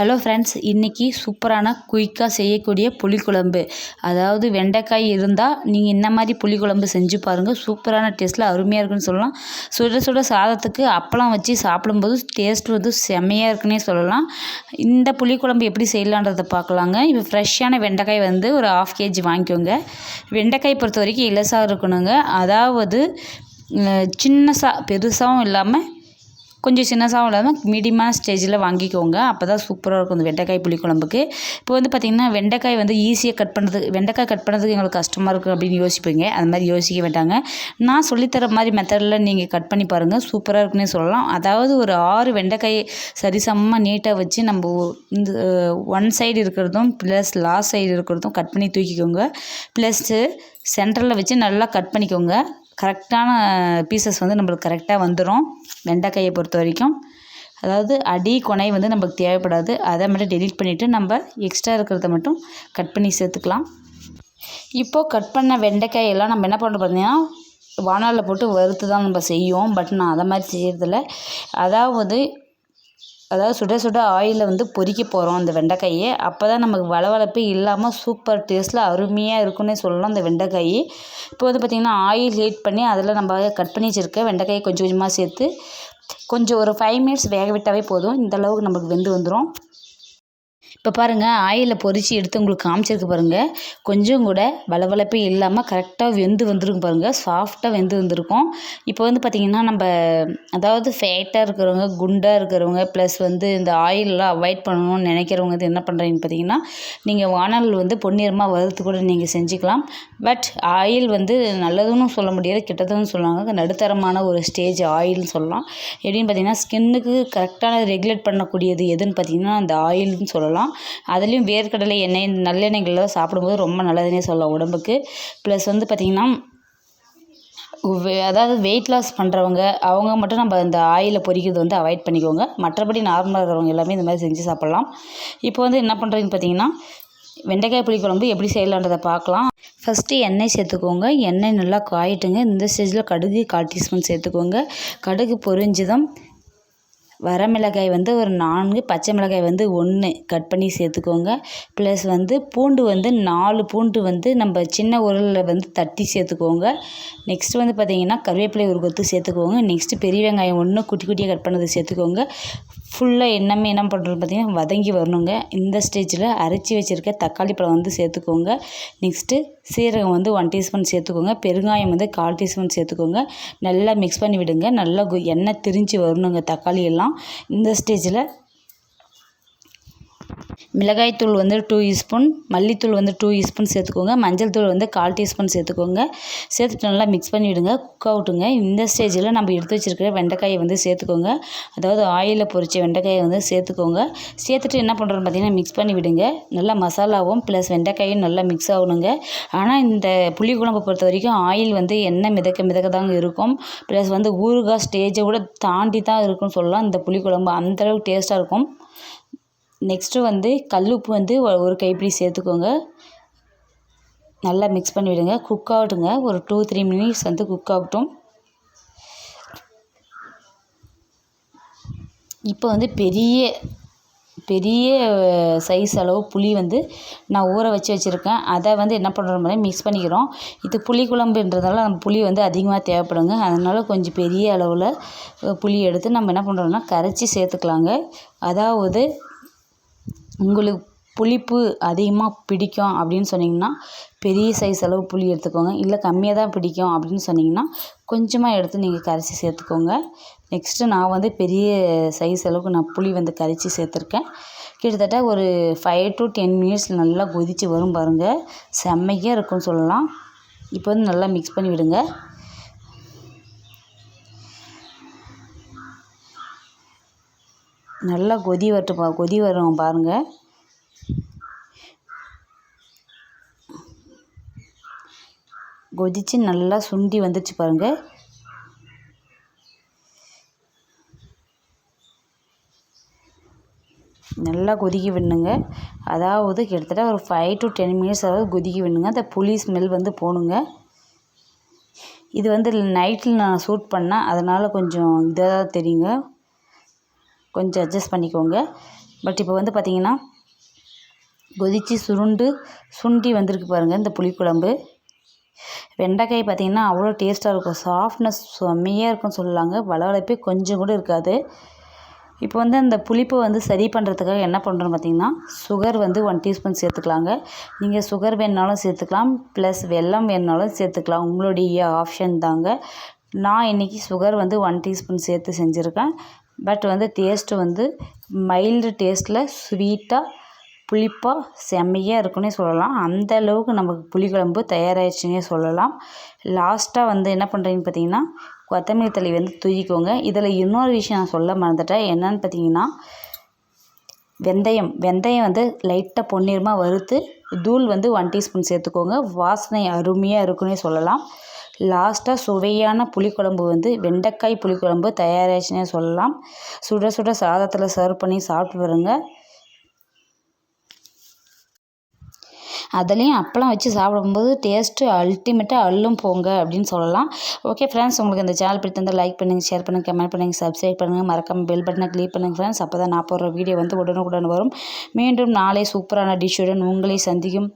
Hello friends இன்றைக்கி சூப்பரான குயிக்காக செய்யக்கூடிய புளிக்குழம்பு. அதாவது வெண்டைக்காய் இருந்தால் நீங்கள் இந்த மாதிரி புளிக்குழம்பு செஞ்சு பாருங்கள் சூப்பரான டேஸ்ட்டில் அருமையாக இருக்குன்னு சொல்லலாம். சுட சுட சாதத்துக்கு அப்பளம் வச்சு சாப்பிடும்போது டேஸ்ட் வந்து செம்மையாக இருக்குன்னே சொல்லலாம். இந்த புளிக்குழம்பு எப்படி செய்யலான்றதை பார்க்கலாங்க இப்போ ஃப்ரெஷ்ஷான வெண்டைக்காய் வந்து ஒரு ஆஃப் கேஜி வாங்கிக்கோங்க. வெண்டைக்காய் பொறுத்த வரைக்கும் இலசாக இருக்கணுங்க. அதாவது சின்னசாக பெருசாகவும் இல்லாமல் கொஞ்சம் சின்னசாகவும் இல்லாமல் மீடியமான ஸ்டேஜில் வாங்கிக்கோங்க. அப்போ தான் சூப்பராக இருக்கும் இந்த வெண்டைக்காய் புளிக்குழம்புக்கு. இப்போ வந்து பார்த்திங்கன்னா வெண்டைக்காய் வந்து ஈஸியாக கட் பண்ணுறதுக்கு வெண்டைக்காய் கட் பண்ணுறதுக்கு எங்களுக்கு கஷ்டமாக இருக்குது அப்படின்னு யோசிப்பீங்க. அது மாதிரி யோசிக்க வேண்டாங்க. நான் சொல்லித்தர மாதிரி மெத்தடில் நீங்கள் கட் பண்ணி பாருங்கள் சூப்பராக இருக்குன்னே சொல்லலாம். அதாவது ஒரு ஆறு வெண்டைக்காய் சரிசமமாக நீட்டாக வச்சு நம்ம இந்த ஒன் சைடு இருக்கிறதும் ப்ளஸ் லாஸ்ட் சைடு இருக்கிறதும் கட் பண்ணி தூக்கிக்கோங்க. ப்ளஸ்ஸு சென்டரில் வச்சு நல்லா கட் பண்ணிக்கோங்க. கரெக்டான பீசஸ் வந்து நம்மளுக்கு கரெக்டாக வந்துடும் வெண்டைக்காயை பொறுத்த வரைக்கும் அதாவது அடி கொனை வந்து நம்மளுக்கு தேவைப்படாது. அதை மட்டும் டெலிட் பண்ணிவிட்டு நம்ம எக்ஸ்ட்ரா இருக்கிறத மட்டும் கட் பண்ணி சேர்த்துக்கலாம். இப்போது கட் பண்ண வெண்டைக்காயெல்லாம் நம்ம என்ன பண்ணுறோம் பார்த்தீங்கன்னா வானலில் போட்டு வறுத்து தான் நம்ம செய்வோம். பட் நான் அதை மாதிரி செய்கிறதில்ல அதாவது அதாவது சுட சுட ஆயிலில் வந்து பொறிக்க போகிறோம் அந்த வெண்டைக்காயை. அப்போ தான் நமக்கு வளவளப்பே இல்லாமல் சூப்பர் டேஸ்ட்டில் அருமையாக இருக்குன்னே சொல்லலாம் அந்த வெண்டைக்காய். இப்போ வந்து பார்த்திங்கன்னா ஆயில் ஹீட் பண்ணி அதில் நம்ம கட் பண்ணி வச்சுருக்க வெண்டைக்காயை கொஞ்சம் கொஞ்சமாக சேர்த்து கொஞ்சம் ஒரு ஃபைவ் மினிட்ஸ் வேக விட்டாவே போதும். இந்த அளவுக்கு நமக்கு வெந்து வந்துடும் இப்போ பாருங்கள் ஆயிலில் பொறிச்சு எடுத்து உங்களுக்கு காமிச்சிருக்கு பாருங்கள் கொஞ்சம் கூட வளவளப்பே இல்லாமல் கரெக்டாக வெந்து வந்துருக்கும் பாருங்கள் சாஃப்டாக வெந்து வந்திருக்கும். இப்போ வந்து பார்த்திங்கன்னா நம்ம அதாவது ஃபேட்டாக இருக்கிறவங்க குண்டாக இருக்கிறவங்க ப்ளஸ் வந்து இந்த ஆயிலெலாம் அவாய்ட் பண்ணணும்னு நினைக்கிறவங்க வந்து என்ன பண்ணுறீங்கன்னு பார்த்தீங்கன்னா நீங்கள் வானல் வந்து பொன்னிறமாக வறுத்து கூட நீங்கள் செஞ்சுக்கலாம். பட் ஆயில் வந்து நல்லதுன்னு சொல்ல முடியாது கெட்டதுன்னு சொல்லுவாங்க நடுத்தரமான ஒரு ஸ்டேஜ் ஆயில்னு சொல்லலாம். எப்படின்னு பார்த்தீங்கன்னா ஸ்கின்னுக்கு கரெக்டான ரெகுலேட் பண்ணக்கூடியது எதுன்னு பார்த்தீங்கன்னா அந்த ஆயில்னு சொல்லலாம். அதுலேயும் வேர்க்கடலை எண்ணெய் நல்லெண்ணெய்களில் சாப்பிடும்போது ரொம்ப நல்லதுன்னே சொல்லலாம் உடம்புக்கு. ப்ளஸ் வந்து பார்த்திங்கன்னா அதாவது வெயிட் லாஸ் பண்ணுறவங்க அவங்க மட்டும் நம்ம இந்த ஆயிலை பொரிக்கிறது வந்து அவாய்ட் பண்ணிக்கோங்க. மற்றபடி நார்மலாக இருக்கிறவங்க எல்லாமே இந்த மாதிரி செஞ்சு சாப்பிட்லாம். இப்போ வந்து என்ன பண்ணுறீங்கன்னு பார்த்தீங்கன்னா வெண்டைக்காய் புளிக்குழம்பு எப்படி செய்யலான்றதை பார்க்கலாம். ஃபஸ்ட்டு எண்ணெய் சேர்த்துக்கோங்க. எண்ணெய் நல்லா காயிட்டுங்க. இந்த ஸ்டேஜில் கடுகு கால் டீஸ்பூன் சேர்த்துக்கோங்க. கடுகு பொரிஞ்சதும் வரமிளகாய் வந்து ஒரு நான்கு பச்சை மிளகாய் வந்து ஒன்று கட் பண்ணி சேர்த்துக்கோங்க. ப்ளஸ் வந்து பூண்டு வந்து நாலு பூண்டு வந்து நம்ம சின்ன உரலில் வந்து தட்டி சேர்த்துக்கோங்க. நெக்ஸ்ட்டு வந்து பார்த்திங்கன்னா கருவேப்பிலை ஒரு கொத்து சேர்த்துக்கோங்க. நெக்ஸ்ட்டு பெரிய வெங்காயம் ஒன்று குட்டி குட்டியாக கட் பண்ணது சேர்த்துக்கோங்க. ஃபுல்லாக என்னமே என்ன பண்ணுறது பார்த்திங்கன்னா வதங்கி வரணுங்க. இந்த ஸ்டேஜில் அரைச்சி வச்சுருக்க தக்காளி பழம் வந்து சேர்த்துக்கோங்க. நெக்ஸ்ட்டு சீரகம் வந்து ஒன் டீஸ்பூன் சேர்த்துக்கோங்க. பெருங்காயம் வந்து கால் டீஸ்பூன் சேர்த்துக்கோங்க. நல்லா மிக்ஸ் பண்ணி விடுங்க நல்லா எண்ணெய் திரிஞ்சு வரணுங்க தக்காளி எல்லாம். இந்த ஸ்டேஜில் மிளகாய்த்தூள் வந்து டூ ஸ்பூன் மல்லித்தூள் வந்து டூ ஸ்பூன் சேர்த்துக்கோங்க. மஞ்சள் தூள் வந்து கால் டீஸ்பூன் சேர்த்துக்கோங்க. சேர்த்துட்டு நல்லா மிக்ஸ் பண்ணி விடுங்க குக் அவுட்டுங்க இந்த ஸ்டேஜில் நம்ம எடுத்து வச்சுருக்கிற வெண்டைக்காயை வந்து சேர்த்துக்கோங்க. அதாவது ஆயிலில் பொரித்த வெண்டைக்காயை வந்து சேர்த்துக்கோங்க. சேர்த்துட்டு என்ன பண்ணுறோன்னு பார்த்தீங்கன்னா மிக்ஸ் பண்ணி விடுங்க. நல்லா மசாலாவும் ப்ளஸ் வெண்டைக்காயும் நல்லா மிக்ஸ் ஆகணுங்க. ஆனால் இந்த புளி குழம்பு பொறுத்த வரைக்கும் ஆயில் வந்து எண்ணெய் மிதக்க மிதக்க தாங்க இருக்கும். ப்ளஸ் வந்து ஊறுகாய் ஸ்டேஜை கூட தாண்டி தான் இருக்கும்னு சொல்லலாம். இந்த புளிக்குழம்பு அந்தளவுக்கு டேஸ்ட்டாக இருக்கும். நெக்ஸ்ட்டு வந்து கல் உப்பு வந்து ஒரு கைப்பிடி சேர்த்துக்கோங்க. நல்லா மிக்ஸ் பண்ணி விடுங்க குக் ஆகட்டுங்க. ஒரு டூ த்ரீ மினிட்ஸ் வந்து குக் ஆகட்டும். இப்போ வந்து பெரிய பெரிய சைஸ் அளவு புளி வந்து நான் ஊற வச்சு வச்சுருக்கேன். அதை வந்து என்ன பண்ணுறோம்னா மிக்ஸ் பண்ணிக்கிறோம். இது புளி குழம்புன்றதால நம்ம புளி வந்து அதிகமாக தேவைப்படுங்க. அதனால் கொஞ்சம் பெரிய அளவில் புளி எடுத்து நம்ம என்ன பண்ணுறோம்னா கரைச்சி சேர்த்துக்கலாங்க. அதாவது உங்களுக்கு புளிப்பு அதிகமாக பிடிக்கும் அப்படின்னு சொன்னீங்கன்னா பெரிய சைஸ் அளவு புளி எடுத்துக்கோங்க. இல்லை கம்மியாக தான் பிடிக்கும் அப்படின்னு சொன்னீங்கன்னா கொஞ்சமாக எடுத்து நீங்கள் கரைச்சி சேர்த்துக்கோங்க. நெக்ஸ்ட்டு நான் வந்து பெரிய சைஸ் அளவுக்கு நான் புளி வந்து கரைச்சி சேர்த்துருக்கேன். கிட்டத்தட்ட ஒரு ஃபைவ் டு டென் மினிட்ஸ் நல்லா கொதித்து வரும் பாருங்கள் செம்மையாக இருக்கும்னு சொல்லலாம். இப்போ வந்து நல்லா மிக்ஸ் பண்ணி விடுங்க. நல்லா கொதி வரட்டும் பா கொதி வரும் பாருங்கள் கொதித்து நல்லா சுண்டி வந்துடுச்சு பாருங்கள் நல்லா கொதிக்க விடணுங்க. அதாவது கிட்டத்தட்ட ஒரு ஃபைவ் டு டென் மினிட்ஸ் அதாவது கொதிக்க விடணுங்க. அந்த புளி ஸ்மெல் வந்து போகணுங்க இது வந்து நைட்டில் நான் சூட் பண்ணேன் அதனால் கொஞ்சம் இதாக தான் தெரியுங்க. கொஞ்சம் அட்ஜஸ்ட் பண்ணிக்கோங்க. பட் இப்போ வந்து பார்த்திங்கன்னா கொதித்து சுருண்டு சுண்டி வந்திருக்கு பாருங்கள் இந்த புளிக்குழம்பு வெண்டைக்காய் பார்த்திங்கன்னா அவ்வளோ டேஸ்ட்டாக இருக்கும். சாஃப்ட்னஸ் செம்மையாக இருக்கும்னு சொல்லலாங்க வளவளப்பே கொஞ்சம் கூட இருக்காது. இப்போ வந்து அந்த புளிப்பை வந்து சரி பண்ணுறதுக்காக என்ன பண்ணுறோம் பார்த்திங்கன்னா சுகர் வந்து ஒன் டீஸ்பூன் சேர்த்துக்கலாங்க. நீங்கள் சுகர் வேணுனாலும் சேர்த்துக்கலாம். ப்ளஸ் வெல்லம் வேணுனாலும் சேர்த்துக்கலாம். உங்களுடைய ஆப்ஷன் தாங்க. நான் இன்றைக்கி சுகர் வந்து ஒன் டீஸ்பூன் சேர்த்து செஞ்சுருக்கேன். பட் வந்து டேஸ்ட்டு வந்து மைல்டு டேஸ்ட்டில் ஸ்வீட்டாக புளிப்பாக செம்மையாக இருக்குன்னே சொல்லலாம். அந்த அளவுக்கு நமக்கு புளிக்குழம்பு தயாராகிடுச்சுன்னே சொல்லலாம். லாஸ்ட்டாக வந்து என்ன பண்ணுறீங்கன்னு பார்த்தீங்கன்னா கொத்தமல்லி தள்ளி வந்து தூக்கிக்கோங்க. இதில் இன்னொரு விஷயம் நான் சொல்ல மறந்துட்டேன். என்னன்னு பார்த்தீங்கன்னா வெந்தயம். வெந்தயம் வந்து லைட்டாக பொன்னிறமாக வறுத்து தூள் வந்து ஒன் டீஸ்பூன் சேர்த்துக்கோங்க. வாசனை அருமையாக இருக்குன்னே சொல்லலாம். லாஸ்ட்டாக சுவையான புளிக்குழம்பு வந்து வெண்டைக்காய் புளிக்குழம்பு தயாராச்சுன்னே சொல்லலாம். சுட சுட சாதத்தில் சர்வ் பண்ணி சாப்பிட்டு வருங்க அதுலேயும் அப்பளம் வச்சு சாப்பிடும்போது டேஸ்ட்டு அல்டிமேட்டாக அள்ளும் போங்க அப்படின்னு சொல்லலாம். ஓகே ஃப்ரெண்ட்ஸ் உங்களுக்கு இந்த சேனல் பிடித்திருந்தால் லைக் பண்ணுங்கள் ஷேர் பண்ணுங்கள் கமெண்ட் பண்ணுங்கள் சப்ஸ்கிரைப் பண்ணுங்கள் மறக்காமல் பெல் பட்டனை கிளிக் பண்ணுங்கள் ஃப்ரெண்ட்ஸ் அப்போ தான் நான் போடுற வீடியோ வந்து உடனுக்குடன் வரும். மீண்டும் நாளை சூப்பரான டிஷ்ஷுடன் உங்களை சந்திக்கும்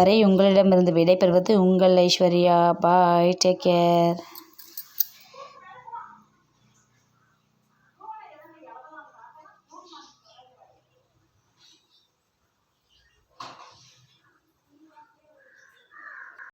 வரை உங்களிடமிருந்து விடைபெறுவது உங்கள் ஐஸ்வர்யா. Bye take care